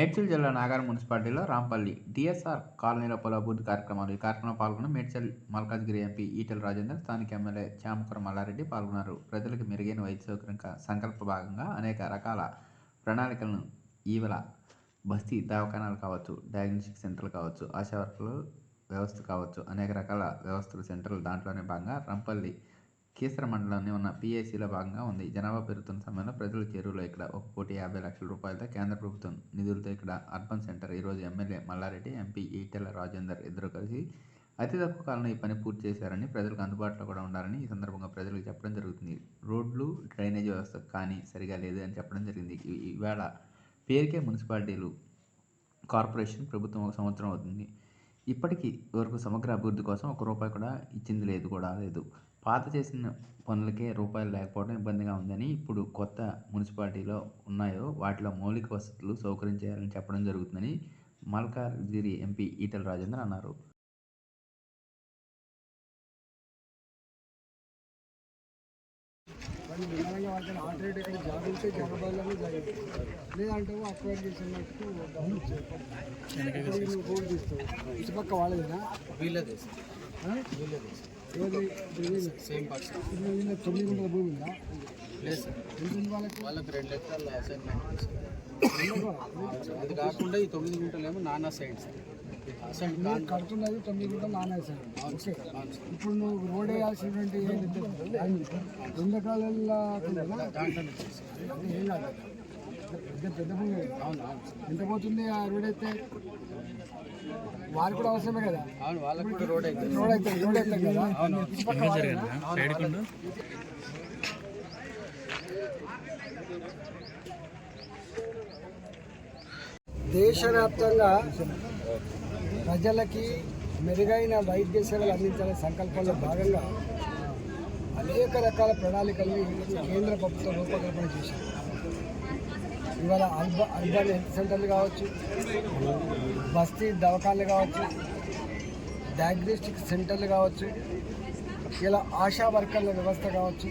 మేడ్చల్ జిల్లా నాగార్ మున్సిపాలిటీలో రాంపల్లి డిఎస్ఆర్ కాలనీలో పొల అభివృద్ధి కార్యక్రమాలు. ఈ కార్యక్రమంలో పాల్గొన్న మేడ్చల్ మల్కాజ్గిరి ఎంపీ ఈటెల రాజేందర్ స్థానిక ఎమ్మెల్యే చామకుర మల్లారెడ్డి పాల్గొన్నారు. ప్రజలకు మెరుగైన వైద్య సౌకర్యం సంకల్ప భాగంగా అనేక రకాల ప్రణాళికలను ఈవల బస్తీ దవాఖానాలు కావచ్చు డయాగ్నోస్టిక్ సెంటర్లు కావచ్చు ఆశా వర్కర్లు వ్యవస్థ కావచ్చు అనేక రకాల వ్యవస్థలు సెంటర్లు దాంట్లోనే భాగంగా రంపల్లి కీసర మండలంలో ఉన్న పిఏసీలో భాగంగా ఉంది. జనాభా పెరుగుతున్న సమయంలో ప్రజల చేరువలో ఇక్కడ ఒక కోటి యాభై లక్షల రూపాయలతో కేంద్ర ప్రభుత్వం నిధులతో ఇక్కడ అర్బన్ సెంటర్ ఈరోజు ఎమ్మెల్యే మల్లారెడ్డి ఎంపీ ఈటెల రాజేందర్ ఇద్దరు కలిసి అతి తక్కువ కాలంలో ఈ పని పూర్తి చేశారని ప్రజలకు అందుబాటులో కూడా ఉండాలని ఈ సందర్భంగా ప్రజలకు చెప్పడం జరుగుతుంది. రోడ్లు డ్రైనేజ్ వ్యవస్థ కానీ సరిగా లేదు అని చెప్పడం జరిగింది. ఈవేళ పేరుకే మున్సిపాలిటీలు కార్పొరేషన్ ప్రభుత్వం ఒక సంవత్సరం అవుతుంది. ఇప్పటికీ వరకు సమగ్ర అభివృద్ధి కోసం ఒక రూపాయి కూడా ఇచ్చింది లేదు కూడా లేదు. పాత చేసిన పనులకే రూపాయలు లేకపోవడం ఇబ్బందిగా ఉందని ఇప్పుడు కొత్త మున్సిపాలిటీలో ఉన్నాయో వాటిలో మౌలిక వసతులు సౌకర్యం చేయాలని చెప్పడం జరుగుతుందని మల్కాజ్గిరి ఎంపీ ఈటల రాజేందర్ అన్నారు. లేదంటే అక్వైర్ చేసినట్టు వాళ్ళదేనా వీళ్ళదే? వీళ్ళదే. సేమ్ తొమ్మిది గుంటల భూమి ఉందా లేదు వాళ్ళకి వాళ్ళకి రెండు ఎకరాల అసైన్మెంట్? అది కాకుండా ఈ తొమ్మిది గుంటలేమో నానా సైడ్ అసైన్ మీరు కడుతున్నది తొమ్మిది గుంటలు నానేసారు ఓకే ఇప్పుడు నువ్వు రోడ్ వేయాల్సినటువంటి రెండు ఎకరాల ఏం కాదు పెద్ద పెద్ద భూమి. అవును ఎంత పోతుంది ఆ రోడ్ అయితే వారికి కూడా అవసరమే కదా? అవును వాళ్ళకి కూడా రోడ్ అయితే. రోడ్ అయితే రోడ్ అయితే కదా? దేశవ్యాప్తంగా ప్రజలకి మెరుగైన వైద్య సేవలు అందించాలనే సంకల్పంలో భాగంగా అనేక రకాల ప్రణాళికల్ని కేంద్ర ప్రభుత్వం రూపకల్పన చేసింది ఇవాళ అర్బ అర్బన్ హెల్త్ సెంటర్లు కావచ్చు బస్తీ దవాఖాన్లు కావచ్చు డయాగ్నోస్టిక్ సెంటర్లు కావచ్చు ఇలా ఆశా వర్కర్ల వ్యవస్థ కావచ్చు